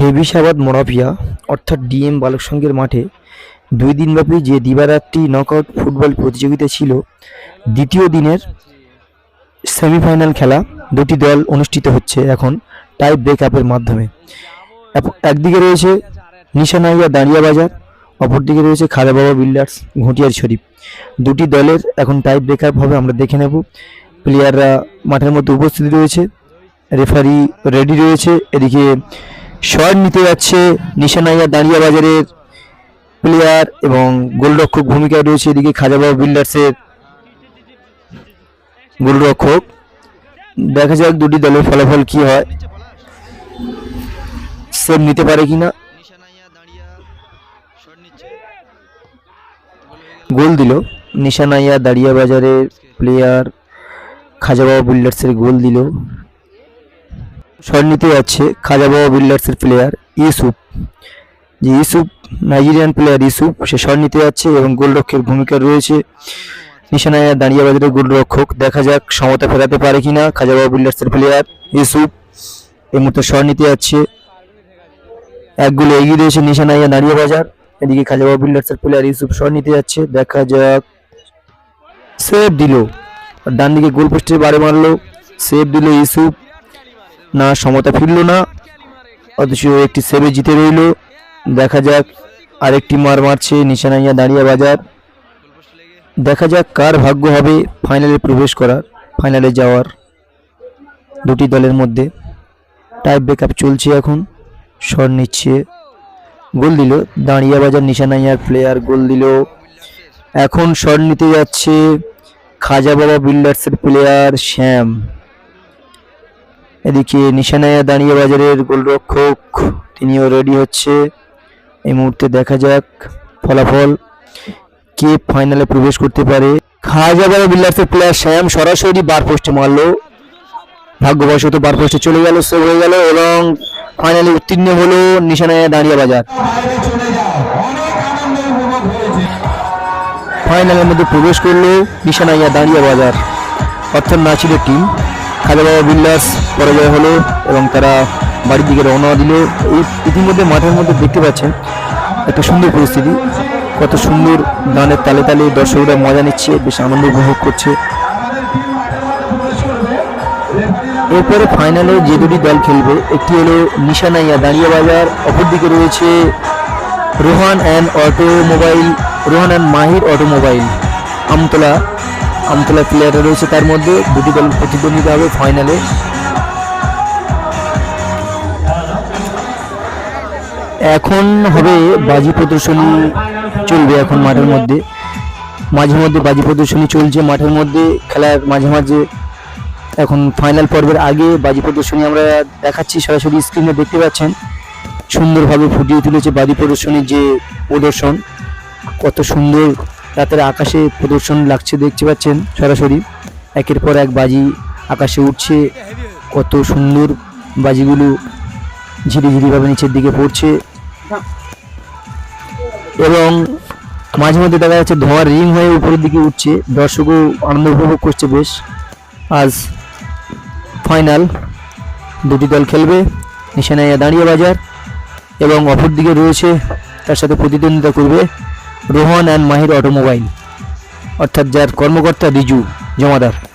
ডেভিসাবাদ Moravia অর্থাৎ DM বালক সংঘের মাঠে দুই দিনব্যাপী যে দিবারাত্রি নকআউট ফুটবল প্রতিযোগিতা ছিল, দ্বিতীয় দিনের সেমিফাইনাল খেলা দুটি দল অনুষ্ঠিত হচ্ছে এখন টাই ব্রেক আপের মাধ্যমে একদিকে রয়েছে নিশানাইয়া দাঁড়িয়া বাজার, অপরদিকে রয়েছে খাদা বাবা বিল্ডার্স ঘটিয়ার শরীফ। দুটি দলের এখন টাই ব্রেক আপ হবে, আমরা দেখে নেব। প্লেয়াররা মাঠের মধ্যে উপস্থিত রয়েছে, রেফারি রেডি রয়েছে, এদিকে শট নিতে যাচ্ছে নিশানাইয়া দাঁড়িয়া বাজারের প্লেয়ার এবং গোলরক্ষক ভূমিকায় রয়েছে এদিকে খাজাবাবু বিল্ডার্সের গোলরক্ষক। দেখা যাক দুটি দলের ফলাফল কি হয়। সেভ নিতে পারে কিনা। গোল দিল। নিশানাইয়া দাঁড়িয়া বাজারের প্লেয়ার খাজাবাবা বিল্ডার্সের গোল দিল। শট নিতে যাচ্ছে খাজাবাবা বিল্ডার্সের প্লেয়ার ইউসুফ। যে ইউসুফ নাইজেরিয়ান প্লেয়ার ইউসুফ, সে শট নিতে যাচ্ছে এবং গোলরক্ষকের ভূমিকা রয়েছে। নিশানাইয়া দাঁড়িয়া বাজারের গোলরক্ষক। দেখা যাক সমতা ফেরাতে পারে কিনা খাজাবাবা বিল্ডার্সের প্লেয়ার ইউসুফ। এই মুহূর্তে শট নিতে যাচ্ছে এক গোলে এগিয়ে রয়েছে নিশানাইয়া দাঁড়িয়ে বাজার। এদিকে খাজাবাবু বিল্ডার্সের প্লেয়ার ইউসুফ শট নিতে যাচ্ছে দেখা যাক। সেভ দিল। ডান দিকে গোল বারে মারলো। সেভ দিল ইউসুফ। না, সমতা ফিরল না, অথচ একটি সেভে জিতে রইল। দেখা যাক, আরেকটি মার মারছে নিশানাইয়া দাঁড়িয়ে বাজার। দেখা যাক কার ভাগ্য হবে ফাইনালে প্রবেশ করার, ফাইনালে যাওয়ার দুটি দলের মধ্যে। টাইপ ব্রেকআপ চলছে এখন শট নিচ্ছে। গোল দিল দাঁড়িয়া বাজার নিশানাইয়ার প্লেয়ার, গোল দিল। এখন শট নিতে যাচ্ছে খাজা বাবা বিল্ডার্সের প্লেয়ার শ্যাম। এদিকে নিশানাইয়া দাঁড়িয়ে বাজারের গোলরক্ষক, তিনিও রেডি হচ্ছে। এই মুহূর্তে দেখা যাক ফলাফল কে ফাইনালে প্রবেশ করতে পারে। খাজা বাবা বিল্ডার্সের প্লেয়ার শ্যাম সরাসরি বার পোস্টে মারলো। ভাগ্যবশত বার পোস্টে চলে গেল সেভ হয়ে গেল এবং ফাইনালে উত্তীর্ণ হলো নিশানায় দাঁড়িয়ে বাজার ফাইনালের মধ্যে প্রবেশ করল নিশানাইয়া দাঁড়িয়ে বাজার অর্থাৎ নাচিলের টিম খাজা বাবা বিল্ডার্স পরাজয় হলো এবং তারা বাড়ির দিকে রওনা দিল। এই ইতিমধ্যে মাঠের মধ্যে দেখতে পাচ্ছেন একটা সুন্দর পরিস্থিতি। কত সুন্দর গানের তালে তালে দর্শকরা মজা নিচ্ছে, বেশ আনন্দ উপভোগ করছে। এরপরে ফাইনালে যে দুটি দল খেলবে, একটি হলো নিশানাইয়া দাঁড়িয়ে বাজার, অপরদিকে রয়েছে Rohan and automobile, Rohan and Mahir automobile, Amtala. Amtala প্লেয়াররা রয়েছে তার মধ্যে। দুটি দল প্রতিদ্বন্দ্বিতা হবে ফাইনালে এখন হবে বাজি প্রদর্শনী চলবে এখন মাঠের মধ্যে। মাঝে মধ্যে বাজি প্রদর্শনী চলছে মাঠের মধ্যে। খেলার মাঝে মাঝে এখন ফাইনাল পর্বের আগে বাজি প্রদর্শনী আমরা দেখাচ্ছি সরাসরি স্ক্রিনে দেখতে পাচ্ছেন। সুন্দরভাবে ফুটিয়ে তুলেছে বাজি প্রদর্শনীর যে প্রদর্শন। কত সুন্দর রাতের আকাশে প্রদর্শন লাগছে, দেখতে পাচ্ছেন সরাসরি। একের পর এক বাজি আকাশে উঠছে। কত সুন্দর বাজিগুলো ঝিরি ঝিরিভাবে নিচের দিকে পড়ছে। এবং মাঝে মধ্যে দেখা যাচ্ছে ধোঁয়ার রিং হয়ে উপরের দিকে উঠছে। দর্শকও আনন্দ উপভোগ করছে বেশ। আজ ফাইনাল দুটি দল খেলবে, নিশানাইয়া দাঁড়িয়ে বাজার এবং অপর দিকে রয়েছে তার সাথে প্রতিদ্বন্দ্বিতা করবে রোহন অ্যান্ড মাহির অটোমোবাইল অর্থাৎ যার কর্মকর্তা রিজু জমাদার।